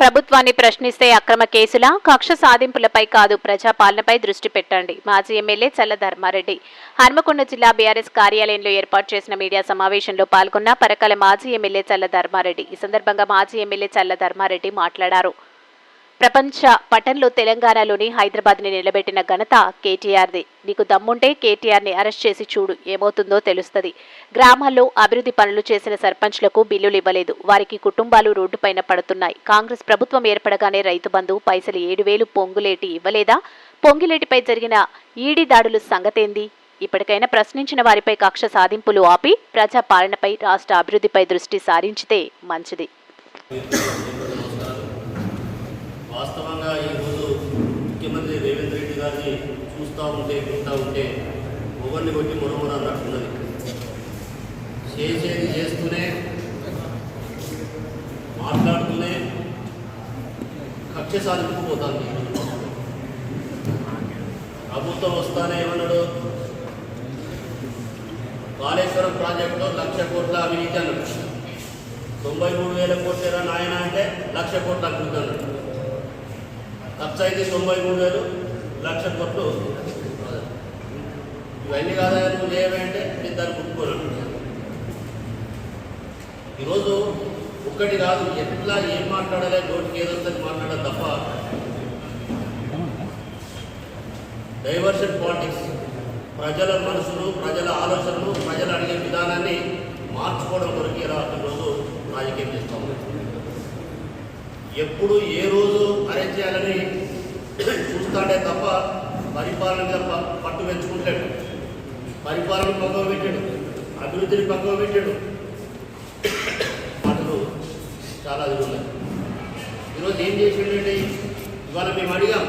ప్రభుత్వాన్ని ప్రశ్నిస్తే అక్రమ కేసుల? కక్ష సాధింపులపై కాదు ప్రజాపాలనపై దృష్టి పెట్టండి. మాజీ ఎమ్మెల్యే చల్ల ధర్మారెడ్డి. హన్మకొండ జిల్లా బీఆర్ఎస్ కార్యాలయంలో ఏర్పాటు చేసిన మీడియా సమావేశంలో పాల్గొన్న పరకాల మాజీ ఎమ్మెల్యే చల్ల ధర్మారెడ్డి. ఈ సందర్భంగా మాజీ ఎమ్మెల్యే చల్ల ధర్మారెడ్డి మాట్లాడారు. ప్రపంచ పటంలో తెలంగాణలోని హైదరాబాద్ని నిలబెట్టిన ఘనత కేటీఆర్ది. నీకు దమ్ముంటే కేటీఆర్ని అరెస్ట్ చేసి చూడు ఏమవుతుందో తెలుస్తుంది. గ్రామాల్లో అభివృద్ధి పనులు చేసిన సర్పంచ్లకు బిల్లులు ఇవ్వలేదు. వారికి కుటుంబాలు రోడ్డుపైన పడుతున్నాయి. కాంగ్రెస్ ప్రభుత్వం ఏర్పడగానే రైతు బంధు పైసలు ఏడు వేలు పొంగులేటి ఇవ్వలేదా? పొంగిలేటిపై జరిగిన ఈడీ దాడులు సంగతేంది? ఇప్పటికైనా ప్రశ్నించిన వారిపై కక్ష సాధింపులు ఆపి ప్రజా పాలనపై రాష్ట్ర అభివృద్ధిపై దృష్టి సారించితే మంచిది వాస్తవంగా ఈరోజు ముఖ్యమంత్రి రేవంత్ చూస్తూ ఉంటే వింటూ ఉంటే ఒకరిని కొట్టి మొరమొర అన్నట్టున్నది. చేసేది చేస్తూనే మాట్లాడుతూనే కక్ష సాధించుకుపోతుంది ప్రభుత్వం వస్తానే ఏమన్నాడు? కాళేశ్వరం ప్రాజెక్టులో లక్ష కోట్ల అవినీతి అన్నాడు. తొంభై మూడు వేల కోట్ల నాయన అంటే లక్ష కోట్ల అభివృద్ధి అన్నాడు. ఖర్చు అయితే తొంభై మూడు వేలు లక్ష కోట్లు. ఇవన్నీ కాదా నువ్వు చేయమంటే నేను దాన్ని ఈరోజు ఒక్కటి కాదు ఎట్లా ఏం మాట్లాడాలి నోటికి ఏదొస్తుంది మాట్లాడాలి తప్ప. Diversion politics. ప్రజల మనసులు ప్రజల ఆలోచనలు ప్రజలు అడిగే విధానాన్ని మార్చుకోవడం కొరకు ఇలా రోజు రాజకీయం చేస్తాము ఎప్పుడు ఏ రోజు అరేంజ్ చేయాలని చూస్తాడే తప్ప పరిపాలన పట్టు పెంచుకుంటాడు. పరిపాలన పక్కన పెట్టాడు. అభివృద్ధిని పక్కన పెట్టాడు. మాటలు చాలా అది ఉన్నాయి. ఈరోజు ఏం చేసిండండి ఇవాళ మేము అడిగాం.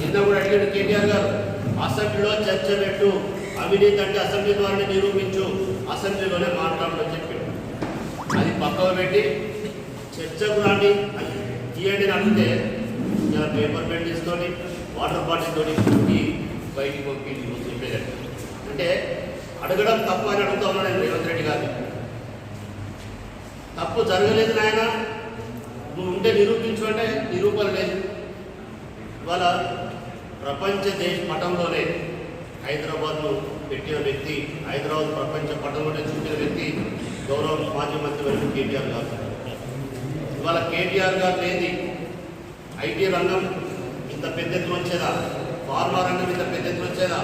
నిన్న కూడా అడిగాడు కేటీఆర్ గారు. అసెంబ్లీలో చర్చ పెట్టు. అవినీతి అంటే అసెంబ్లీ ద్వారానే నిరూపించు. అసెంబ్లీలోనే మాట్లాడమని చెప్పాడు. అది పక్కన పెట్టి చర్చకు రాండి. తీయండి అని అడిగితే ఇలా పేపర్ పెన్ తీసుకొని వాటర్ బాటిల్తో తోటి ఈ బయటికి పంపి చెప్పేదండి అంటే అడగడం తప్పు అని అడుగుతా ఉన్నాడు నేను రేవంత్ రెడ్డి గారిని. తప్పు జరగలేదు నాయన. నువ్వు ఉంటే నిరూపించు అంటే నిరూపణ లేదు. ఇవాళ ప్రపంచ దేశ పటంలోనే హైదరాబాద్ను పెట్టిన వ్యక్తి హైదరాబాద్ ప్రపంచ పటంలోనే చూపిన వ్యక్తి గౌరవ మాజీ మంత్రి వరకు కేటీఆర్ గారు. ఇవాళ కేటీఆర్ గారు లేని ఐటీ రంగం ఇంత పెద్ద ఎత్తున వచ్చేదా? ఫార్మా రంగం ఇంత పెద్ద ఎత్తున వచ్చేదా?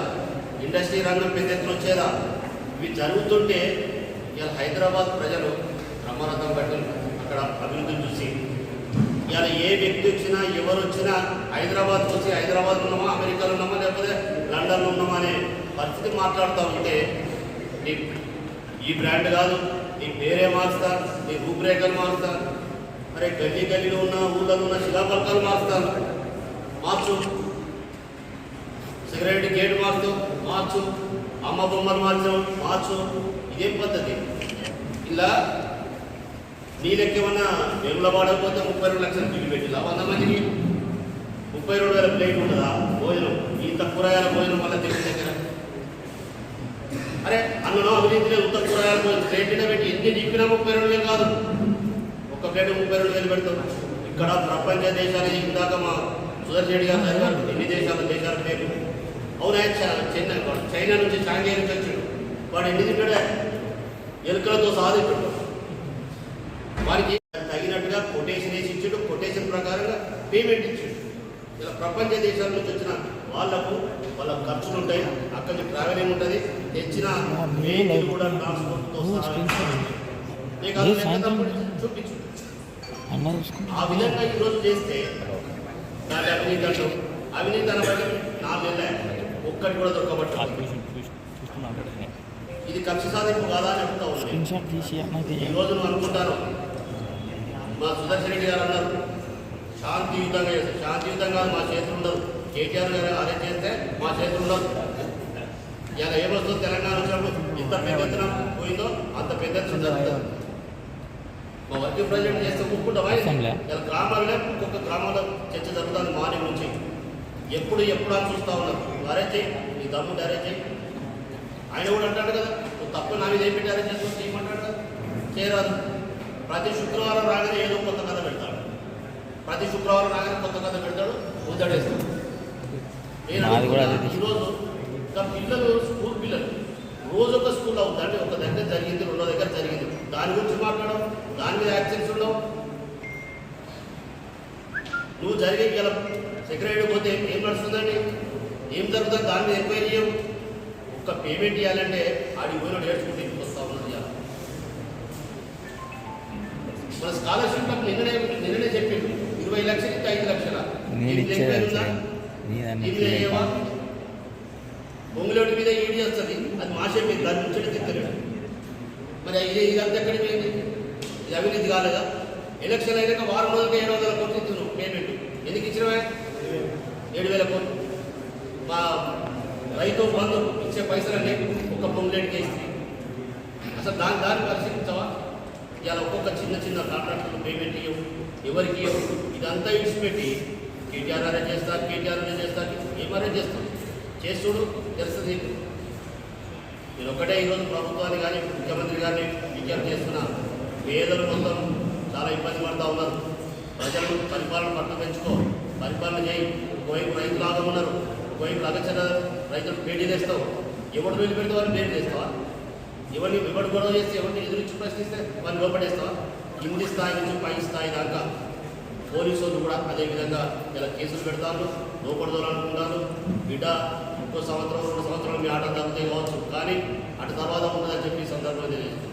ఇండస్ట్రీ రంగం పెద్ద ఎత్తున వచ్చేదా? ఇవి జరుగుతుంటే ఇవాళ హైదరాబాద్ ప్రజలు బ్రహ్మరథం బట్టి అక్కడ అభివృద్ధిని చూసి ఇవాళ ఏ వ్యక్తి వచ్చినా ఎవరు వచ్చినా హైదరాబాద్కి వచ్చి హైదరాబాద్ ఉన్నామా అమెరికాలో ఉన్నామా లేకపోతే లండన్లో ఉన్నామా అనే పరిస్థితి మాట్లాడుతూ ఉంటే నీ ఈ బ్రాండ్ కాదు నీ పేరే మారుస్తా నీ రూపురేఖలు మారుస్తా మరి గల్లీ గల్లీలో ఉన్న ఊళ్ళలో ఉన్న శిలాపలకాలు మారుస్తాను. మార్చు. సిగరెట్ గేట్ మార్చు. మార్చు. అమ్మ బొమ్మలు మార్చు. మార్చు. ఇదేం పద్ధతి. ఇలా నీ లెక్క వేముల వాడకపోతే ముప్పై రెండు లక్షలు బిల్లు పెట్టిలా వంద మందికి? ముప్పై రెండు వేల ప్లేట్ ఉంటుందా భోజనం. ఇంత కూరగాయల భోజనం వల్ల తెలిసి దగ్గర. అరే అన్నను అభివృద్ధి ఉత్త కూరగాయల భోజనం. ప్లేట్ పెట్టి ఎన్ని నింపినా ముప్పై రెండు వేలు కాదు. ఒక్క ప్లేట్ ముప్పై రెండు వేలు పెడతాం. ఇక్కడ ప్రపంచ దేశాలు ఇందాక మా సుదర్శన్ రెడ్డి గారు చదివారు ఎన్ని దేశాలు దేశాల పేరు అవునా చైనా చైనా నుంచి చాంగే నుంచి వచ్చాడు. వాడు ఎన్ని తింటాడే? ఎలుకలతో సాధించాడు వారికి తగినట్టుగా కొటేషన్ వేసి ఇచ్చాడు. కొటేషన్ ప్రకారంగా పేమెంట్ ఇచ్చాడు. ఇలా ప్రపంచ దేశాల నుంచి వచ్చిన వాళ్ళకు వాళ్ళ ఖర్చులు ఉంటాయి. అక్కడి నుంచి ట్రావెలింగ్ ఉంటుంది. తెచ్చిన కూడా ట్రాన్స్పోర్ట్తో చూపించు. ఆ విధంగా ఈరోజు చేస్తే దాని అవినీతి అంటూ అవినీతి నాలుగేళ్ళ ఒక్కటి కూడా దొరకబట్టు ఇది కక్ష సాధింపు కాదా అని చెప్తా ఉంది స్క్రీన్ షాట్ తీసి అన్నది ఈ రోజు నువ్వు అనుకుంటాను. మా సుదర్శన్ రెడ్డి గారు అన్నారు శాంతియుతంగా చేస్తారు శాంతియుతంగా మా చేతులు ఉండదు కేటీఆర్ గారు అరెస్ట్ చేస్తే మా చేతులు ఉండదు ఇలా ఏమొస్తుందో తెలంగాణ వచ్చినప్పుడు ఇంత పెద్ద ఎత్తున పోయిందో అంత పెద్ద ఎత్తున జరుగుతుంది. మా ప్రెసిడెంట్ చేస్తే ఒప్పుకుంటామా అసెంబ్లీ? ఇలా గ్రామాలనే ఒక్కొక్క గ్రామంలో చర్చ జరుగుతుంది మార్నింగ్ నుంచి ఎప్పుడు ఎప్పుడు అని చూస్తా ఉన్నారు. అరెస్ట్ చేయి నీ అరెస్ట్ చేయి. ఆయన కూడా అంటాడు కదా నువ్వు తప్పు నా మీద ఏం పెట్టి అరెస్ట్ చేస్తావు చేయమంటాడు కదా. చేయరాదు. ప్రతి శుక్రవారం రాగానే ఏదో కొత్త కథ పెడతాడు. ప్రతి శుక్రవారం రాగానే కొత్త కథ పెడతాడు అనుకుంటా, ఈరోజు ఇంకా పిల్లలు స్కూల్ పిల్లలు రోజు ఒక స్కూల్ అవుతుంది ఒక దగ్గర జరిగింది రెండో దగ్గర జరిగింది. దాని గురించి మాట్లాడడం దాని మీద యాక్షన్స్ ఉండవు. నువ్వు జరిగే గల సెక్రటరీ పోతే ఏం నడుస్తుందండి? ఏం జరుగుతుంది? దాని మీద ఎంక్వైరీ చేయవు. ఒక్క పేమెంట్ ఇవ్వాలంటే ఆడికి పోయిన నేర్చుకుంటే ఇంటికి వస్తా ఉన్నది. మన స్కాలర్షిప్ నాకు నిన్ననే నిన్ననే చెప్పిండు. ఇరవై లక్షలు ఇస్తే ఐదు లక్షల? దీని మీద ఈడీ వస్తుంది? అది మాసే మీద దాని నుంచి తిత్తలేడు మరి ఇది ఇదంతా ఎక్కడి పోయింది ఇది అవినీతి కాలేదా ఎలక్షన్ అయినాక వారం రోజులకి ఏడు వందల కోట్లు ఇస్తున్నావు పేమెంట్ ఎందుకు ఇచ్చినవా? ఏడు వేల కోట్లు. మా రైతు బంధు ఇచ్చే పైసలన్నీ ఒక పొంగులేటికి ఇస్తుంది అసలు దాని దాన్ని పరిశీలించవా? ఇవాళ ఒక్కొక్క చిన్న చిన్న కాంట్రాక్టులు పేమెంట్ ఇవ్వవు ఎవరికి ఇవ్వవు ఇదంతా ఇడిచిపెట్టి కేటీఆర్ అరేంజ్ చేస్తారు కేటీఆర్ అరేంజ్ చేస్తారు ఏం అరేంజ్ చేస్తాం చేస్తుడు తెలుస్తుంది నేను ఒకటే ఈరోజు ప్రభుత్వాన్ని కానీ ముఖ్యమంత్రి గారిని విజ్ఞప్తి చేస్తున్నాను పేదలు మొత్తం చాలా ఇబ్బంది పడుతూ ఉన్నారు. ప్రజలు పరిపాలన పట్ల పెంచుకో పరిపాలన చేయి. ఒకవైపు రైతులు ఉన్నారు ఒకవైపు అగచర రైతులు పేటీ చేస్తావు ఎవరు వెళ్ళి పెడితే వారిని పేటీ చేస్తావా ఎవరిని ఎవరు గొడవ చేస్తే ఎవరిని ఎదురించి ప్రశ్నిస్తే వారిని లోపడేస్తావా? కింది స్థాయి నుంచి పై స్థాయి దాకా పోలీసు వాళ్ళు కూడా అదేవిధంగా ఇలా కేసులు పెడతారు లోపడదాలనుకుంటారు బిడ్డ ఇంకో సంవత్సరం రెండు సంవత్సరాలు మీ ఆట తగ్గుతాయి కావచ్చు. కానీ అటు తర్వాత ఉంటుందని చెప్పి సందర్భంగా తెలియజేస్తుంది